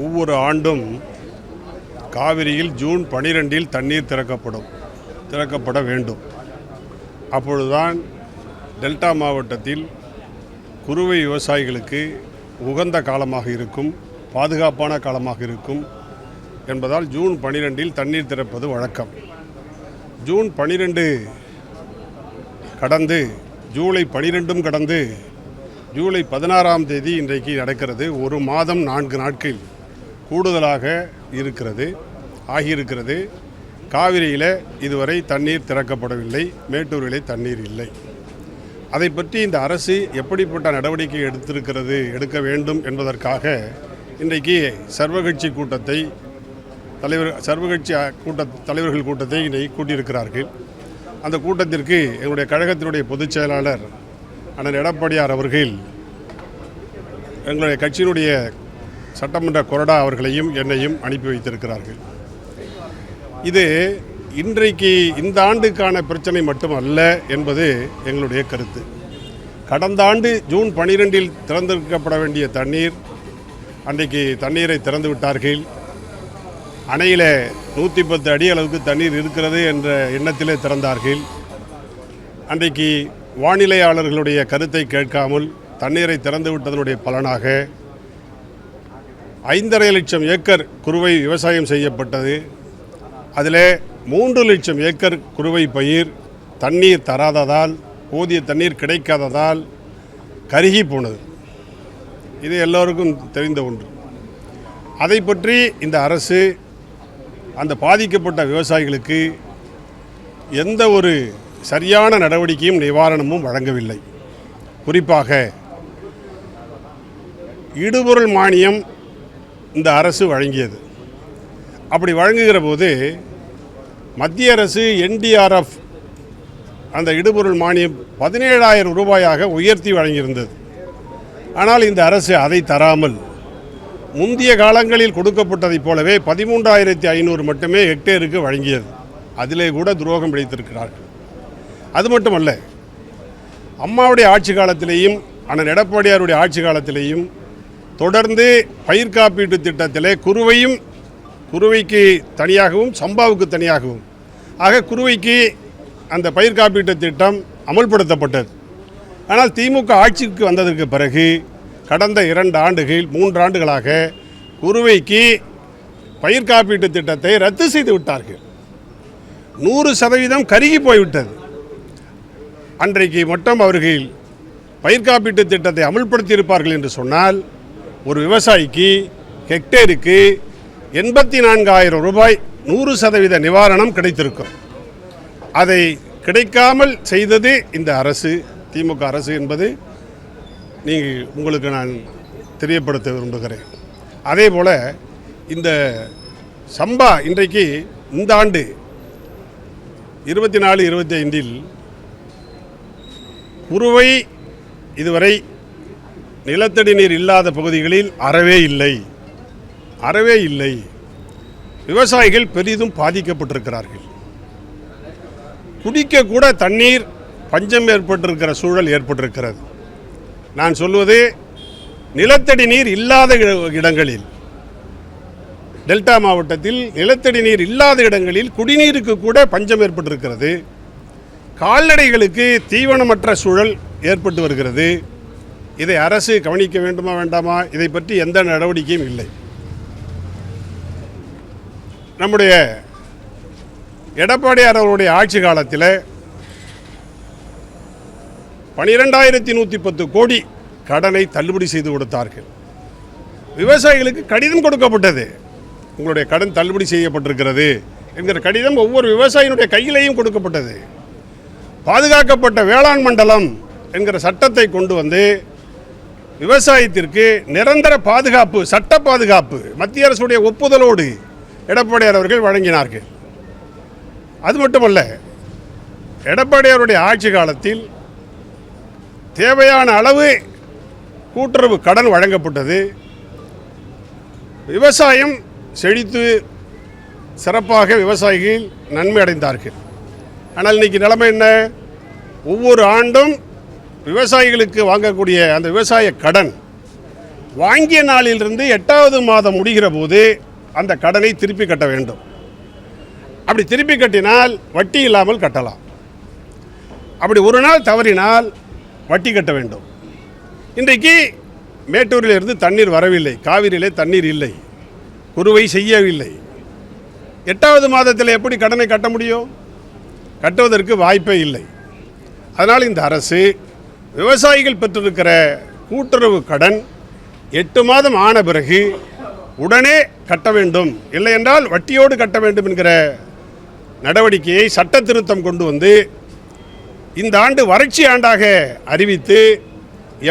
ஒவ்வொரு ஆண்டும் காவிரியில் ஜூன் பனிரெண்டில் தண்ணீர் திறக்கப்படும் திறக்கப்பட வேண்டும். அப்பொழுதுதான் டெல்டா மாவட்டத்தில் குறுவை விவசாயிகளுக்கு உகந்த காலமாக இருக்கும் பாதுகாப்பான காலமாக இருக்கும் என்பதால் ஜூன் பனிரெண்டில் தண்ணீர் திறப்பது வழக்கம். ஜூன் பனிரெண்டு கடந்து ஜூலை பனிரெண்டும் கடந்து ஜூலை பதினாறாம் தேதி இன்றைக்கு நடக்கிறது ஒரு மாதம் நான்கு நாட்கள். கூடுதலாக இருக்கிறது ஆகியிருக்கிறது. காவிரியில் இதுவரை தண்ணீர் திறக்கப்படவில்லை மேட்டூரிலே தண்ணீர் இல்லை. அதை பற்றி இந்த அரசு எப்படிப்பட்ட நடவடிக்கை எடுத்திருக்கிறது எடுக்க வேண்டும் என்பதற்காக இன்றைக்கு சர்வகட்சி கூட்டத்தை தலைவர் சர்வகட்சி கூட்ட தலைவர்கள் கூட்டத்தை இன்றைக்கு கூட்டியிருக்கிறார்கள். அந்த கூட்டத்திற்கு எங்களுடைய கழகத்தினுடைய பொதுச் செயலாளர் அண்ணன் எடப்பாடியார் அவர்கள் எங்களுடைய கட்சியினுடைய சட்டமன்ற கொறடா அவர்களையும் என்னையும் அனுப்பி வைத்திருக்கிறார்கள். இது இன்றைக்கு இந்த ஆண்டுக்கான பிரச்சனை மட்டுமல்ல என்பது எங்களுடைய கருத்து. கடந்த ஆண்டு ஜூன் பனிரெண்டில் திறந்திருக்கப்பட வேண்டிய தண்ணீர் அன்றைக்கு தண்ணீரை திறந்து விட்டார்கள். அணையில் நூற்றி பத்து அடி அளவுக்கு தண்ணீர் இருக்கிறது என்ற எண்ணத்திலே திறந்தார்கள். அன்றைக்கு வானிலையாளர்களுடைய கருத்தை கேட்காமல் தண்ணீரை திறந்து விட்டதனுடைய பலனாக ஐந்தரை லட்சம் ஏக்கர் குறுவை விவசாயம் செய்யப்பட்டது. அதில் மூன்று லட்சம் ஏக்கர் குறுவை பயிர் தண்ணீர் தராததால் போதிய தண்ணீர் கிடைக்காததால் கருகி போனது. இது எல்லோருக்கும் தெரிந்த ஒன்று. அதை பற்றி இந்த அரசு அந்த பாதிக்கப்பட்ட விவசாயிகளுக்கு எந்த ஒரு சரியான நடவடிக்கையும் நிவாரணமும் வழங்கவில்லை. குறிப்பாக இடுபொருள் மானியம் இந்த அரசு வழங்கியது. அப்படி வழங்குகிற போது மத்திய அரசு என்டிஆர்எஃப் அந்த இடுபொருள் மானியம் பதினேழாயிரம் ரூபாயாக உயர்த்தி வழங்கியிருந்தது. ஆனால் இந்த அரசு அதை தராமல் முந்தைய காலங்களில் கொடுக்கப்பட்டதைப் போலவே பதிமூன்றாயிரத்தி ஐநூறு மட்டுமே ஹெக்டேருக்கு வழங்கியது. அதிலே கூட துரோகம் பிடித்திருக்கிறார்கள் அது மட்டுமல்ல அம்மாவுடைய ஆட்சி காலத்திலேயும் அண்ணன் எடப்பாடியாருடைய ஆட்சி காலத்திலேயும் தொடர்ந்து பயிர் காப்பீட்டு திட்டத்திலே குருவையும் குருவைக்கு தனியாகவும் சம்பாவுக்கு தனியாகவும். ஆக குருவைக்கு அந்த பயிர் காப்பீட்டு திட்டம் அமல்படுத்தப்பட்டது. ஆனால் திமுக ஆட்சிக்கு வந்ததற்கு பிறகு கடந்த இரண்டு ஆண்டுகள் மூன்று ஆண்டுகளாக குருவைக்கு பயிர் காப்பீட்டு திட்டத்தை ரத்து செய்து விட்டார்கள். நூறு சதவீதம் கருகி போய்விட்டது. அன்றைக்கு மட்டும் அவர்கள் பயிர் காப்பீட்டு திட்டத்தை அமல்படுத்தியிருப்பார்கள் என்று சொன்னால் ஒரு விவசாயிக்கு ஹெக்டேருக்கு எண்பத்தி நான்காயிரம் ரூபாய் நூறு சதவீத நிவாரணம் கிடைத்திருக்கும். அதை கிடைக்காமல் செய்தது இந்த அரசு திமுக அரசு என்பது நீங்கள் உங்களுக்கு நான் தெரியப்படுத்த விரும்புகிறேன். அதே போல் இந்த சம்பா இன்றைக்கு இந்த ஆண்டு இருபத்தி நாலு இருபத்தி ஐந்தில் குறுவை இதுவரை நிலத்தடி நீர் இல்லாத பகுதிகளில் அறவே இல்லை. அறவே இல்லை. விவசாயிகள் பெரிதும் பாதிக்கப்பட்டிருக்கிறார்கள். குடிக்கக்கூட தண்ணீர் பஞ்சம் ஏற்பட்டிருக்கிற சூழல் ஏற்பட்டிருக்கிறது. நான் சொல்வது நிலத்தடி நீர் இல்லாத இட- இடங்களில் டெல்டா மாவட்டத்தில் நிலத்தடி நீர் இல்லாத இடங்களில் குடிநீருக்கு கூட பஞ்சம் ஏற்பட்டிருக்கிறது. கால்நடைகளுக்கு தீவனமற்ற சூழல் ஏற்பட்டு வருகிறது. இதை அரசு கவனிக்க வேண்டுமா வேண்டாமா? இதை பற்றி எந்த நடவடிக்கையும் இல்லை. நம்முடைய எடப்பாடியார் அவருடைய ஆட்சி காலத்தில் பனிரெண்டாயிரத்தி நூற்றி பத்து கோடி கடனை தள்ளுபடி செய்து கொடுத்தார்கள். விவசாயிகளுக்கு கடிதம் கொடுக்கப்பட்டது. உங்களுடைய கடன் தள்ளுபடி செய்யப்பட்டிருக்கிறது என்கிற கடிதம் ஒவ்வொரு விவசாயினுடைய கையிலேயும் கொடுக்கப்பட்டது. பாதுகாக்கப்பட்ட வேளாண் மண்டலம் என்கிற சட்டத்தை கொண்டு வந்து விவசாயத்திற்கு நிரந்தர பாதுகாப்பு சட்ட பாதுகாப்பு மத்திய அரசுடைய ஒப்புதலோடு எடப்பாடியார் அவர்கள் வழங்கினார்கள். அது மட்டுமல்ல எடப்பாடியாருடைய ஆட்சி காலத்தில் தேவையான அளவு கூட்டுறவு கடன் வழங்கப்பட்டது. விவசாயம் செழித்து சிறப்பாக விவசாயிகள் நன்மை அடைந்தார்கள். ஆனால் இன்னைக்கு நிலைமை என்ன? ஒவ்வொரு ஆண்டும் விவசாயிகளுக்கு வாங்கக்கூடிய அந்த விவசாய கடன் வாங்கிய நாளிலிருந்து எட்டாவது மாதம் முடிகிற போது அந்த கடனை திருப்பி கட்ட வேண்டும். அப்படி திருப்பி கட்டினால் வட்டி இல்லாமல் கட்டலாம். அப்படி ஒரு நாள் தவறினால் வட்டி கட்ட வேண்டும். இன்றைக்கு மேட்டூரிலிருந்து தண்ணீர் வரவில்லை காவிரியிலே தண்ணீர் இல்லை குறுவை செய்யவில்லை. எட்டாவது மாதத்தில் எப்படி கடனை கட்ட முடியும்? கட்டுவதற்கு வாய்ப்பே இல்லை. அதனால் இந்த அரசு விவசாயிகள் பெற்றிருக்கிற கூட்டுறவு கடன் எட்டு மாதம் ஆன பிறகு உடனே கட்ட வேண்டும். இல்லை என்றால் வட்டியோடு கட்ட வேண்டும் என்கிற நடவடிக்கையை சட்ட திருத்தம் கொண்டு வந்து இந்த ஆண்டு வறட்சி ஆண்டாக அறிவித்து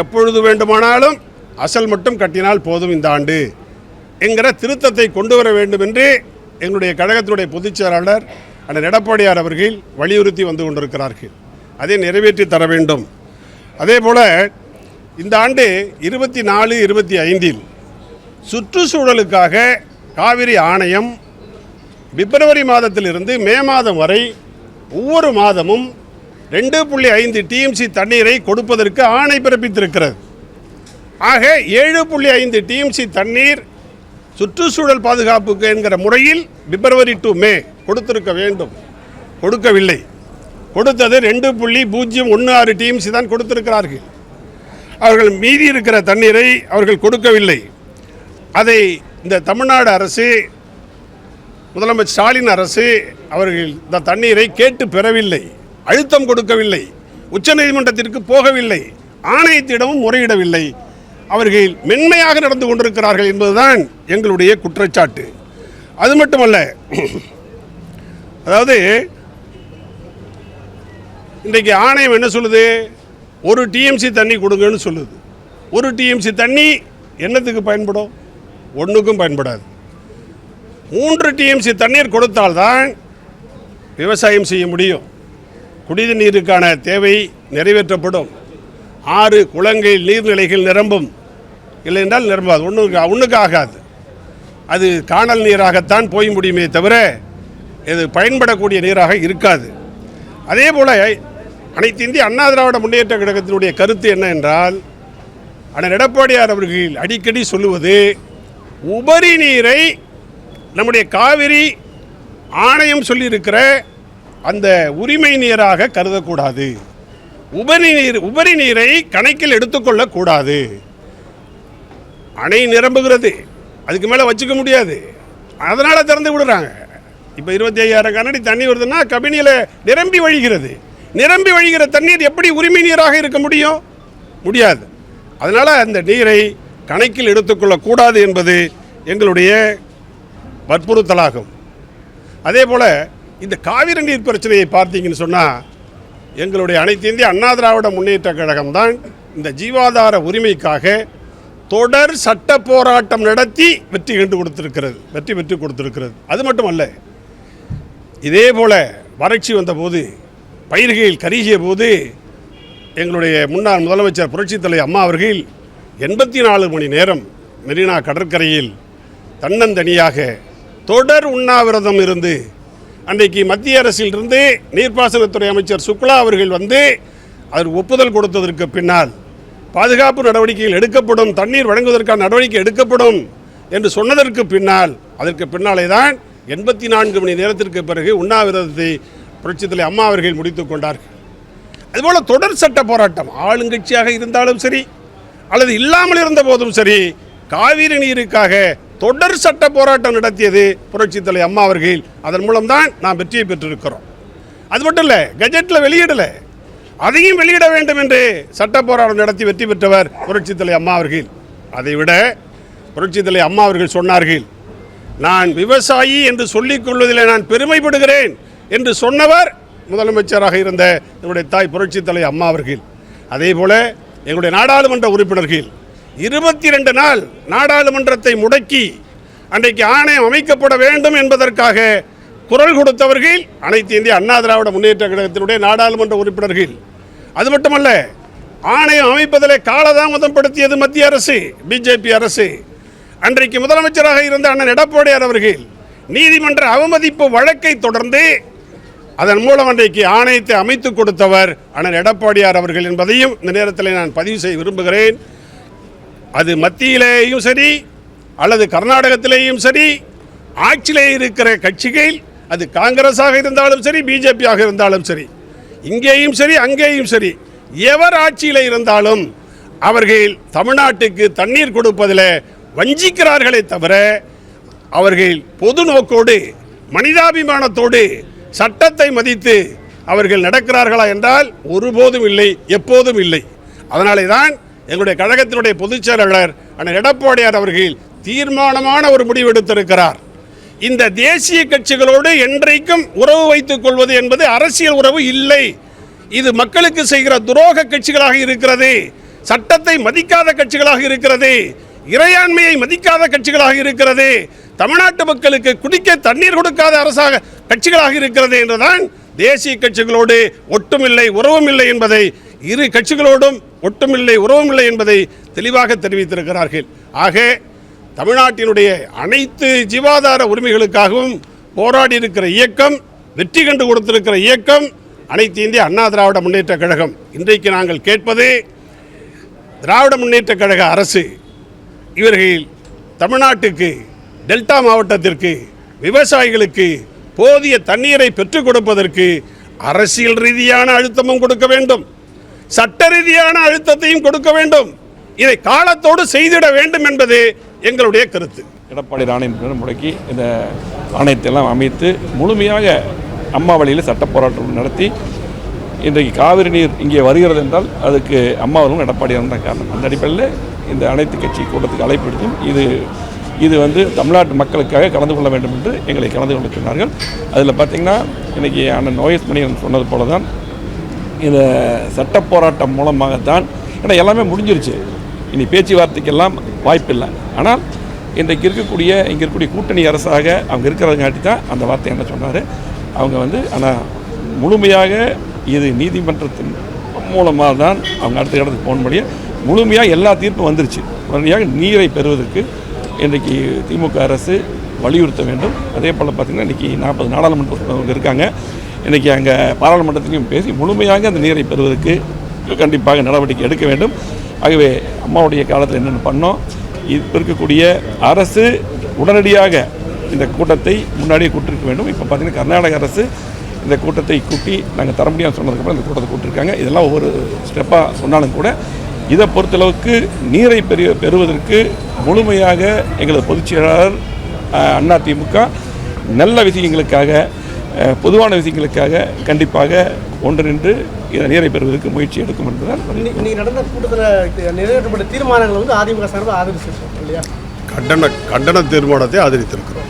எப்பொழுது வேண்டுமானாலும் அசல் மட்டும் கட்டினால் போதும் இந்த ஆண்டு என்கிற திருத்தத்தை கொண்டு வர வேண்டும் என்று எங்களுடைய கழகத்தினுடைய பொதுச் செயலாளர் அண்ணன் எடப்பாடியார் அவர்கள் வலியுறுத்தி வந்து கொண்டிருக்கிறார்கள். அதை நிறைவேற்றி தர வேண்டும். அதே போல் இந்த ஆண்டு இருபத்தி நாலு இருபத்தி ஐந்தில் சுற்றுச்சூழலுக்காக காவிரி ஆணையம் பிப்ரவரி மாதத்திலிருந்து மே மாதம் வரை ஒவ்வொரு மாதமும் ரெண்டு புள்ளி ஐந்து டிஎம்சி தண்ணீரை கொடுப்பதற்கு ஆணை பிறப்பித்திருக்கிறது. ஆக ஏழு புள்ளி ஐந்து டிஎம்சி தண்ணீர் சுற்றுச்சூழல் பாதுகாப்புக்கு என்கிற முறையில் பிப்ரவரி டு மே கொடுத்திருக்க வேண்டும். கொடுக்கவில்லை. கொடுத்தது ரெண்டு புள்ளி பூஜ்ஜியம் ஒன்று ஆறு டிஎம்சி தான் கொடுத்திருக்கிறார்கள். அவர்கள் மீதி இருக்கிற தண்ணீரை அவர்கள் கொடுக்கவில்லை. அதை இந்த தமிழ்நாடு அரசு முதலமைச்சர் ஸ்டாலின் அரசு அவர்கள் இந்த தண்ணீரை கேட்டு பெறவில்லை அழுத்தம் கொடுக்கவில்லை உச்சநீதிமன்றத்திற்கு போகவில்லை ஆணையத்திடமும் முறையிடவில்லை. அவர்கள் மென்மையாக நடந்து கொண்டிருக்கிறார்கள் என்பதுதான் எங்களுடைய குற்றச்சாட்டு. அது மட்டுமல்ல அதாவது இன்றைக்கு ஆணையம் என்ன சொல்லுது? ஒரு டிஎம்சி தண்ணி கொடுங்கன்னு சொல்லுது. ஒரு டிஎம்சி தண்ணி என்னத்துக்கு பயன்படும்? ஒன்றுக்கும் பயன்படாது. மூன்று டிஎம்சி தண்ணீர் கொடுத்தால்தான் விவசாயம் செய்ய முடியும். குடிநீருக்கான தேவை நிறைவேற்றப்படும். ஆறு குளங்கள் நீர்நிலைகள் நிரம்பும். இல்லை என்றால் நிரம்பாது. ஒன்று ஒன்றுக்கு ஆகாது. அது காணல் நீராகத்தான் போய் முடியுமே தவிர இது பயன்படக்கூடிய நீராக இருக்காது. அதே போல் அனைத்து இந்திய அண்ணா திராவிட முன்னேற்ற கழகத்தினுடைய கருத்து என்ன என்றால் அண்ணன் எடப்பாடியார் அவர்கள் அடிக்கடி சொல்லுவது உபரி நீரை நம்முடைய காவிரி ஆணையம் சொல்லியிருக்கிற அந்த உரிமை நீராக கருதக்கூடாது. உபரி நீர் உபரி நீரை கணக்கில் எடுத்துக்கொள்ளக்கூடாது. அணை நிரம்புகிறது. அதுக்கு மேலே வச்சுக்க முடியாது. அதனால் திறந்து விடுறாங்க. இப்போ இருபத்தி ஐயாயிரம் கண்ணாடி தண்ணி வருதுன்னா கபினியில் நிரம்பி வழிகிறது. நிரம்பி வழிகிற தண்ணீர் எப்படி உரிமை நீராக இருக்க முடியும்? முடியாது. அதனால் அந்த நீரை கணக்கில் எடுத்துக்கொள்ளக்கூடாது என்பது எங்களுடைய வற்புறுத்தலாகும். அதே போல் இந்த காவிரி நீர் பிரச்சனையை பார்த்தீங்கன்னு சொன்னால் எங்களுடைய அனைத்து இந்திய அண்ணா திராவிட முன்னேற்ற கழகம்தான் இந்த ஜீவாதார உரிமைக்காக தொடர் சட்ட போராட்டம் நடத்தி வெற்றி கண்டு கொடுத்திருக்கிறது வெற்றி பெற்று கொடுத்திருக்கிறது. அது மட்டுமல்ல இதே போல் வறட்சி வந்தபோது பயிர்கள் கருகிய போது எங்களுடைய முன்னாள் முதலமைச்சர் புரட்சித் அம்மா அவர்கள் எண்பத்தி நாலு மணி நேரம் மெரினா கடற்கரையில் தன்னந்தனியாக தொடர் உண்ணாவிரதம் இருந்து அன்றைக்கு மத்திய அரசிலிருந்து நீர்ப்பாசனத்துறை அமைச்சர் சுக்லா அவர்கள் வந்து அதற்கு ஒப்புதல் கொடுத்ததற்கு பின்னால் பாதுகாப்பு நடவடிக்கைகள் எடுக்கப்படும் தண்ணீர் வழங்குவதற்கான நடவடிக்கை எடுக்கப்படும் என்று சொன்னதற்கு பின்னால் அதற்கு பின்னாலே தான் எண்பத்தி நான்கு மணி நேரத்திற்கு பிறகு உண்ணாவிரதத்தை புரட்சித்தலை அம்மா அவர்கள் முடித்துக் கொண்டார்கள். அதுபோல் தொடர் சட்ட போராட்டம் ஆளுங்கட்சியாக இருந்தாலும் சரி அல்லது இல்லாமல் இருந்த போதும் சரி காவிரி நீருக்காக தொடர் சட்ட போராட்டம் நடத்தியது புரட்சித்தலை அம்மா அவர்கள். அதன் மூலம்தான் நாம் வெற்றியை பெற்றிருக்கிறோம். அது மட்டும் இல்லை கஜெட்டில் வெளியிடலை. அதையும் வெளியிட வேண்டும் என்று சட்ட போராட்டம் நடத்தி வெற்றி பெற்றவர் புரட்சித்தலை அம்மா அவர்கள். அதைவிட புரட்சித்தலை அம்மா அவர்கள் சொன்னார்கள் நான் விவசாயி என்று சொல்லிக் கொள்வதில் நான் பெருமைப்படுகிறேன். என்று சொன்னவர் முதலமைச்சராக இருந்த என்னுடைய தாய் புரட்சித் தலைவர் அம்மா அவர்கள். அதே போல எங்களுடைய நாடாளுமன்ற உறுப்பினர்கள். இருபத்தி ரெண்டு நாள் நாடாளுமன்றத்தை முடக்கி அன்றைக்கு ஆணையம் அமைக்கப்பட வேண்டும் என்பதற்காக குரல் கொடுத்தவர்கள் அனைத்து இந்திய அண்ணா திராவிட முன்னேற்ற கழகத்தினுடைய நாடாளுமன்ற உறுப்பினர்கள். அது மட்டுமல்ல ஆணையம் அமைப்பதிலே காலதாமதம் படுத்தியது மத்திய அரசு பிஜேபி அரசு. அன்றைக்கு முதலமைச்சராக இருந்த அண்ணன் எடப்பாடியார் அவர்கள் நீதிமன்ற அவமதிப்பு வழக்கை தொடர்ந்து அதன் மூலம் அன்றைக்கு ஆணையத்தை அமைத்துக் கொடுத்தவர் அண்ணன் எடப்பாடியார் அவர்கள் என்பதையும் இந்த நேரத்தில் நான் பதிவு செய்ய விரும்புகிறேன். அது மத்தியிலேயும் சரி அல்லது கர்நாடகத்திலேயும் சரி ஆட்சியிலே இருக்கிற கட்சிகள் அது காங்கிரஸாக இருந்தாலும் சரி பிஜேபியாக இருந்தாலும் சரி இங்கேயும் சரி அங்கேயும் சரி எவர் ஆட்சியில் இருந்தாலும் அவர்கள் தமிழ்நாட்டுக்கு தண்ணீர் கொடுப்பதில் வஞ்சிக்கிறார்களே தவிர அவர்கள் பொது நோக்கோடு மனிதாபிமானத்தோடு சட்டத்தை மதித்து அவர்கள் நடக்கிறார்களா என்றால் ஒருபோதும் இல்லை எப்போதும் இல்லை. அதனாலே தான் எங்களுடைய கழகத்தினுடைய பொதுச் செயலாளர் அண்ணன் எடப்பாடியார் அவர்கள் தீர்மானமான ஒரு முடிவு எடுத்திருக்கிறார். இந்த தேசிய கட்சிகளோடு என்றைக்கும் உறவு வைத்துக் கொள்வது என்பது அரசியல் உறவு இல்லை. இது மக்களுக்கு செய்கிற துரோக கட்சிகளாக இருக்கிறது சட்டத்தை மதிக்காத கட்சிகளாக இருக்கிறது இறையாண்மையை மதிக்காத கட்சிகளாக இருக்கிறது தமிழ்நாட்டு மக்களுக்கு குடிக்க தண்ணீர் கொடுக்காத அரசாக கட்சிகளாக இருக்கிறது என்றுதான் தேசிய கட்சிகளோடு ஒட்டுமில்லை உறவும் இல்லை என்பதை இரு கட்சிகளோடும் ஒட்டுமில்லை உறவும் இல்லை என்பதை தெளிவாக தெரிவித்திருக்கிறார்கள். ஆக தமிழ்நாட்டினுடைய அனைத்து ஜீவாதார உரிமைகளுக்காகவும் போராடி இருக்கிற இயக்கம் வெற்றி கண்டு கொடுத்திருக்கிற இயக்கம் அனைத்து இந்திய அண்ணா திராவிட முன்னேற்ற கழகம். இன்றைக்கு நாங்கள் கேட்பது திராவிட முன்னேற்ற கழக அரசு இவர்கள் தமிழ்நாட்டுக்கு டெல்டா மாவட்டத்திற்கு விவசாயிகளுக்கு போதிய தண்ணீரை பெற்றுக் கொடுப்பதற்கு அரசியல் ரீதியான அழுத்தமும் கொடுக்க வேண்டும். சட்ட ரீதியான அழுத்தத்தையும் கொடுக்க வேண்டும். இதை காலத்தோடு செய்திட வேண்டும் என்பது எங்களுடைய கருத்து. எடப்பாடி ஆணையம் முடக்கி இந்த ஆணையத்தை எல்லாம் அமைத்து முழுமையாக அம்மா வழியில் சட்ட போராட்டம் நடத்தி இன்றைக்கு காவிரி நீர் இங்கே வருகிறது என்றால் அதுக்கு அம்மாவரும் எடப்பாடியாரும் தான் காரணம். அந்த அடிப்படையில் இந்த அனைத்து கட்சி கூட்டத்துக்கு அழைப்பு விடுத்தும் இது இது வந்து தமிழ்நாட்டு மக்களுக்காக கலந்து கொள்ள வேண்டும் என்று எங்களை கலந்து கொள்ள சொன்னார்கள். அதில் பார்த்திங்கன்னா இன்றைக்கி அண்ணன் நோயஸ் மணியன் சொன்னது போல தான் இந்த சட்ட போராட்டம் மூலமாகத்தான் ஏன்னா எல்லாமே முடிஞ்சிருச்சு. இனி பேச்சுவார்த்தைக்கெல்லாம் வாய்ப்பில்லை. ஆனால் இன்றைக்கு இருக்கக்கூடிய இங்கே இருக்கக்கூடிய கூட்டணி அரசாக அவங்க இருக்கிறதுங்காட்டி தான் அந்த வார்த்தை என்ன சொன்னார். அவங்க வந்து ஆனால் முழுமையாக இது நீதிமன்றத்தின் மூலமாக தான் அவங்க அடுத்த இடத்துக்கு போகும்படியே முழுமையாக எல்லா தீர்ப்பும் வந்துருச்சு. உடனடியாக நீரை பெறுவதற்கு இன்றைக்கு திமுக அரசு வலியுறுத்த வேண்டும். அதே போல் பார்த்திங்கன்னா இன்றைக்கி நாற்பது நாடாளுமன்ற உறுப்பினர்கள் இருக்காங்க. இன்றைக்கி அங்கே பாராளுமன்றத்திலையும் பேசி முழுமையாக அந்த நீரை பெறுவதற்கு கண்டிப்பாக நடவடிக்கை எடுக்க வேண்டும். ஆகவே அம்மாவுடைய காலத்தில் என்னென்ன பண்ணோம்? இப்போ இருக்கக்கூடிய அரசு உடனடியாக இந்த கூட்டத்தை முன்னாடியே கூட்டிருக்க வேண்டும். இப்போ பார்த்திங்கன்னா கர்நாடக அரசு இந்த கூட்டத்தை கூட்டி நாங்கள் தர முடியாமல் சொன்னதுக்கப்புறம் இந்த கூட்டத்தை கூட்டிருக்காங்க. இதெல்லாம் ஒவ்வொரு ஸ்டெப்பாக சொன்னாலும் கூட இதை பொறுத்தளவுக்கு நீரை பெரிய பெறுவதற்கு முழுமையாக எங்களது பொதுச் செயலாளர் அண்ணா திமுக நல்ல விஷயங்களுக்காக பொதுவான விஷயங்களுக்காக கண்டிப்பாக ஒன்றிணைந்து இதை நீரை பெறுவதற்கு முயற்சி எடுக்கும் என்பதால் இன்னைக்கு நடந்த கூட்டத்தில் நிறைவேற்றப்பட்ட தீர்மானங்கள் வந்து அதிமுக சார்பாக ஆதரிச்சிருக்கோம் இல்லையா? கண்டன கண்டன தீர்மானத்தை ஆதரித்திருக்கிறோம்.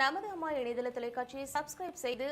நமது அம்மா இணையதள தொலைக்காட்சியை சப்ஸ்கிரைப் செய்து